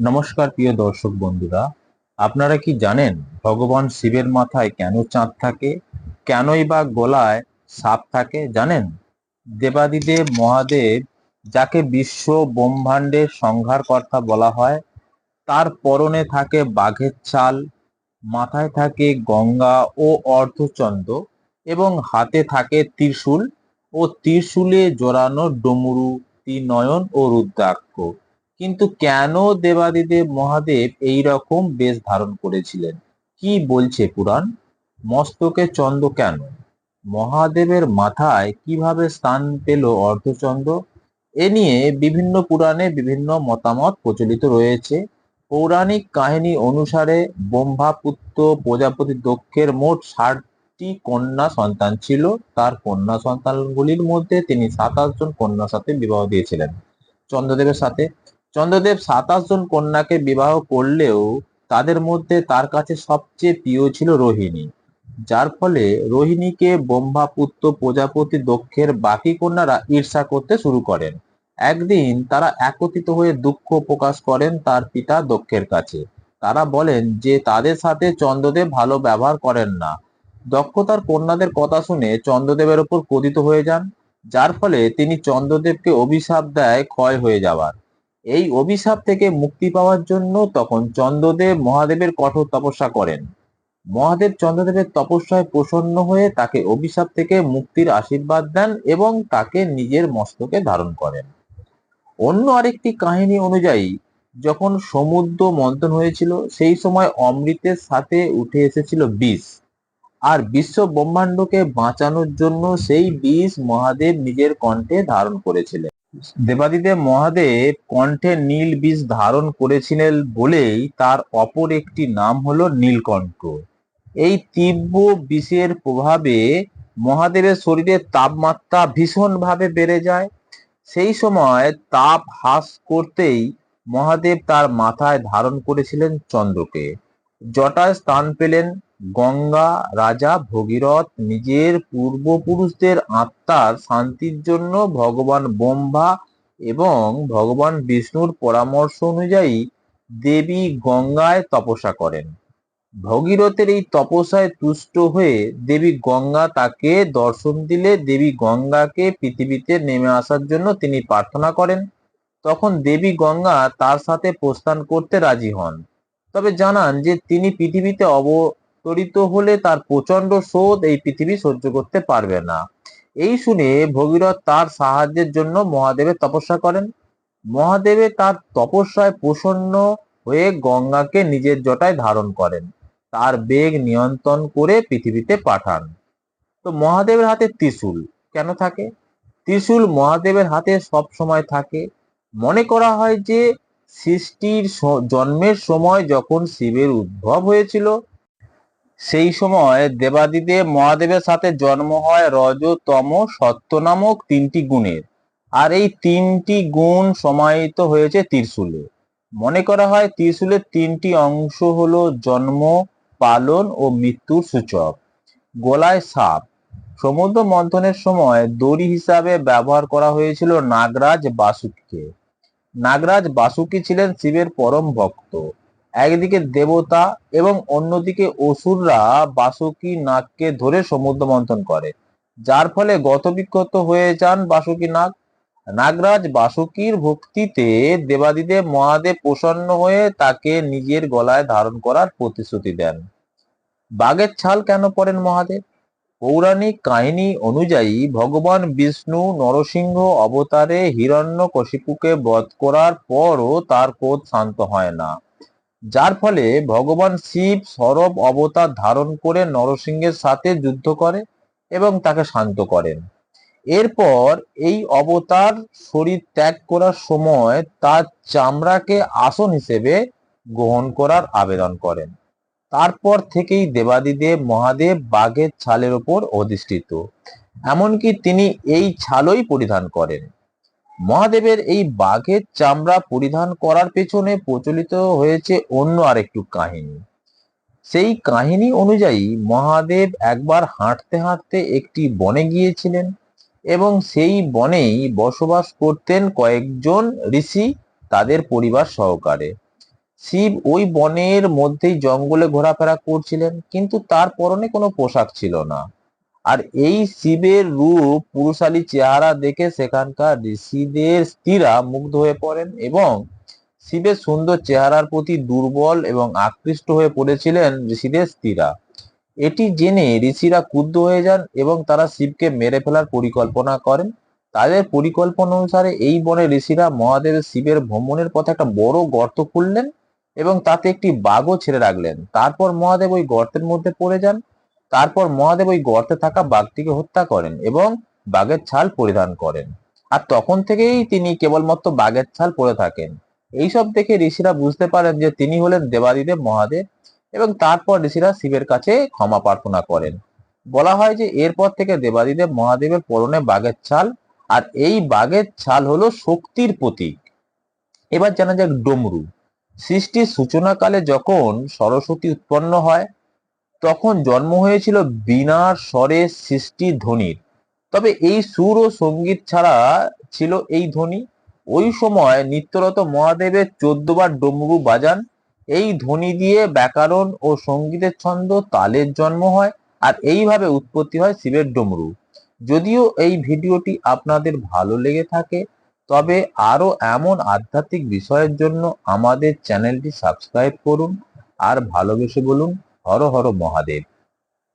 নমস্কার, প্রিয় দর্শক বন্ধুরা। আপনারা কি জানেন ভগবান শিবের মাথায় কেন চাঁদ থাকে? কেনই বা গলায় সাপ থাকে, জানেন? দেবাদিদেব মহাদেব, যাকে বিশ্ব ব্রহ্মাণ্ডের সংহারকর্তা বলা হয়, তার পরনে থাকে বাঘের ছাল মাথায় থাকে গঙ্গা ও অর্ধচন্দ্র, এবং হাতে থাকে ত্রিশূল, ও ত্রিশূলে জোড়ানো ডমরু, ত্রিনয়ন ও রুদ্রাক্ষ। কিন্তু কেন দেবাদিদেব মহাদেব এই রকম বেশ ধারণ করেছিলেন? কি বলছে পুরাণ? মস্তকে চন্দ্র কেন? মহাদেবের মাথায় কীভাবে স্থান পেল অর্ধচন্দ্র? এ নিয়ে বিভিন্ন পুরাণে বিভিন্ন মতামত প্রচলিত রয়েছে। পৌরাণিক কাহিনী অনুসারে ব্রহ্মাপুত্র প্রজাপতি দক্ষের মোট ষাটটি কন্যা সন্তান ছিল। তার কন্যা সন্তানগুলির মধ্যে তিনি সাতাশ জন কন্যার সাথে বিবাহ দিয়েছিলেন। চন্দ্রদেবের সাথে চন্দ্রদেব সাতাশ জন কন্যাকে বিবাহ করলেও তাদের মধ্যে তার কাছে সবচেয়ে প্রিয় ছিল রোহিণী। যার ফলে রোহিণীকে ব্রহ্মাপুত্র প্রজাপতি দক্ষের বাকি কন্যারা ঈর্ষা করতে শুরু করেন। একদিন তারা একত্রিত হয়ে দুঃখ প্রকাশ করেন তার পিতা দক্ষের কাছে। তারা বলেন যে তাদের সাথে চন্দ্রদেব ভালো ব্যবহার করেন না। দক্ষ তার কন্যাদের কথা শুনে চন্দ্রদেবের উপর ক্রোধিত হয়ে যান, যার ফলে তিনি চন্দ্রদেবকে অভিশাপ দেয় ক্ষয় হয়ে যাওয়ার। এই অভিশাপ থেকে মুক্তি পাওয়ার জন্য তখন চন্দ্রদেব মহাদেবের কঠোর তপস্যা করেন। মহাদেব চন্দ্রদেবের তপস্যায় প্রসন্ন হয়ে তাকে অভিশাপ থেকে মুক্তির আশীর্বাদ দেন এবং তাকে নিজের মস্তকে ধারণ করেন। অন্য আরেকটি কাহিনী অনুযায়ী, যখন সমুদ্র মন্থন হয়েছিল, সেই সময় অমৃতের সাথে উঠে এসেছিল বিষ। আর বিশ্ব ব্রহ্মাণ্ডকে বাঁচানোর জন্য সেই বিষ মহাদেব নিজের কণ্ঠে ধারণ করেছিলেন। দেবাদিদেব মহাদেব কণ্ঠে নীল বীজ ধারণ করেছিলেন বলেই তার অপর একটি নাম হলো নীলকণ্ঠ। এই তীব্র বিষের প্রভাবে মহাদেবের শরীরের তাপমাত্রা ভীষণভাবে বেড়ে যায়। সেই সময় তাপ হ্রাস করতেই মহাদেব তার মাথায় ধারণ করেছিলেন চন্দ্রকে। জটায় স্থান পেলেন গঙ্গা রাজা ভগীরথ নিজের পূর্বপুরুষদের আত্মার শান্তির জন্য ভগবান ব্রহ্মা এবং ভগবান বিষ্ণুর পরামর্শ অনুযায়ী দেবী গঙ্গায় তপস্যা করেন। ভগীরথের এই তপস্যায় তুষ্ট হয়ে দেবী গঙ্গা তাকে দর্শন দিলে দেবী গঙ্গাকে পৃথিবীতে নেমে আসার জন্য তিনি প্রার্থনা করেন। তখন দেবী গঙ্গা তার সাথে প্রস্থান করতে রাজি হন। তবে জানান যে তিনি পৃথিবীতে অবতরিত হলে তার প্রচণ্ড শোধ এই পৃথিবী সহ্য করতে পারবে না। এই শুনে ভগীরথ তার সাহায্যের জন্য মহাদেবের তপস্যা করেন। মহাদেবে তার তপস্যায় প্রসন্ন হয়ে গঙ্গাকে নিজের জটায় ধারণ করেন। তার বেগ নিয়ন্ত্রণ করে পৃথিবীতে পাঠান। তো মহাদেবের হাতে ত্রিশূল কেন থাকে? ত্রিশূল মহাদেবের হাতে সব সময় থাকে। মনে করা হয় যে সৃষ্টির জন্মের সময় যখন শিবের উদ্ভব হয়েছিল সেই সময় দেবাদিদেব মহাদেবের সাথে জন্ম হয় রজ তম সত্য নামক তিনটি গুণের। আর এই তিনটি গুণ সমাহিত হয়েছে ত্রিশূলে। মনে করা হয় ত্রিশূলের তিনটি অংশ হলো জন্ম, পালন ও মৃত্যুর সূচক। গলায় সাপ। সমুদ্র মন্থনের সময় দড়ি হিসাবে ব্যবহার করা হয়েছিল নাগরাজ বাসুককে। নাগরাজ বাসুকি ছিলেন শিবের পরম ভক্ত। একদিকে দেবতা এবং অন্যদিকে অসুররা বাসুকি নাগকে ধরে সমুদ্র মন্থন করে, যার ফলে গতবিক্ষত হয়ে যান বাসুকি নাগ। নাগরাজ বাসুকির ভক্তিতে দেবাদিদেব মহাদেব প্রসন্ন হয়ে তাকে নিজের গলায় ধারণ করার প্রতিশ্রুতি দেন। বাঘের ছাল কেন পড়েন মহাদেব? পৌরাণিক কাহিনী অনুযায়ী ভগবান বিষ্ণু নরসিংহ অবতারে হিরণ্য কশিপুকে বধ করার পরও তার ক্রোধ শান্ত হয় না। যার ফলে ভগবান শিব সরব অবতার ধারণ করে নরসিংহের সাথে যুদ্ধ করে এবং তাকে শান্ত করেন। এরপর এই অবতার শরীর ত্যাগ করার সময় তার চামড়াকে আসন হিসেবে গ্রহণ করার আবেদন করেন। তারপর থেকেই দেবাদিদেব মহাদেব বাঘের ছালের ওপর অধিষ্ঠিত। এমনকি তিনি এই ছালই পরিধান করেন। মহাদেবের এই বাঘের চামড়া পরিধান করার পেছনে প্রচলিত হয়েছে অন্য আরেকটু কাহিনী। সেই কাহিনী অনুযায়ী মহাদেব একবার হাঁটতে হাঁটতে একটি বনে গিয়েছিলেন এবং সেই বনেই বসবাস করতেন কয়েকজন ঋষি তাদের পরিবার সহকারে। শিব ওই বনের মধ্যেই জঙ্গলে ঘোরাফেরা করছিলেন, কিন্তু তার পরনে কোনো পোশাক ছিল না। আর এই শিবের রূপ পুরুষালী চেহারা দেখে সেখানকার ঋষিদের স্ত্রীরা মুগ্ধ হয়ে পড়েন এবং শিবের সুন্দর চেহারার প্রতি দুর্বল এবং আকৃষ্ট হয়ে পড়েছিলেন ঋষিদের স্ত্রীরা। এটি জেনে ঋষিরা ক্ষুব্ধ হয়ে যান এবং তারা শিবকে মেরে ফেলার পরিকল্পনা করেন। তাদের পরিকল্পনা অনুসারে এই বনে ঋষিরা মহাদেব শিবের ভ্রমণের পথে একটা বড় গর্ত খুললেন এবং তাতে একটি বাঘও ছেড়ে রাখলেন। তারপর মহাদেব ওই গর্তের মধ্যে পড়ে যান তারপর মহাদেব ওই গর্তে থাকা বাঘটিকে হত্যা করেন এবং বাঘের ছাল পরিধান করেন। আর তখন থেকেই তিনি কেবলমাত্র বাঘের ছাল পরে থাকেন। এইসব দেখে ঋষিরা বুঝতে পারেন যে তিনি হলেন দেবাদিদেব মহাদেব এবং তারপর ঋষিরা শিবের কাছে ক্ষমা প্রার্থনা করেন। বলা হয় যে এরপর থেকে দেবাদিদেব মহাদেবের পরনে বাঘের ছাল আর এই বাঘের ছাল হলো শক্তির প্রতীক। এবার জানা যাক ডমরু। সৃষ্টির সূচনাকালে যখন সরস্বতী উৎপন্ন হয় তখন জন্ম হয়েছিল বিনার স্বরে সৃষ্টি ধ্বনির। তবে এই সুর ও সংগীত ছাড়া ছিল এই ধ্বনি। ওই সময় নিত্যরত মহাদেবের চোদ্দ বার ডমরু বাজান। এই ধ্বনি দিয়ে ব্যাকরণ ও সঙ্গীতের ছন্দ তালের জন্ম হয় আর এইভাবে উৎপত্তি হয় শিবের ডমরু। যদিও এই ভিডিওটি আপনাদের ভালো লেগে থাকে, তবে আরও এমন আধ্যাত্মিক বিষয়ের জন্য আমাদের চ্যানেলটি সাবস্ক্রাইব করুন আর ভালোবেসে বলুন হর হর মহাদেব।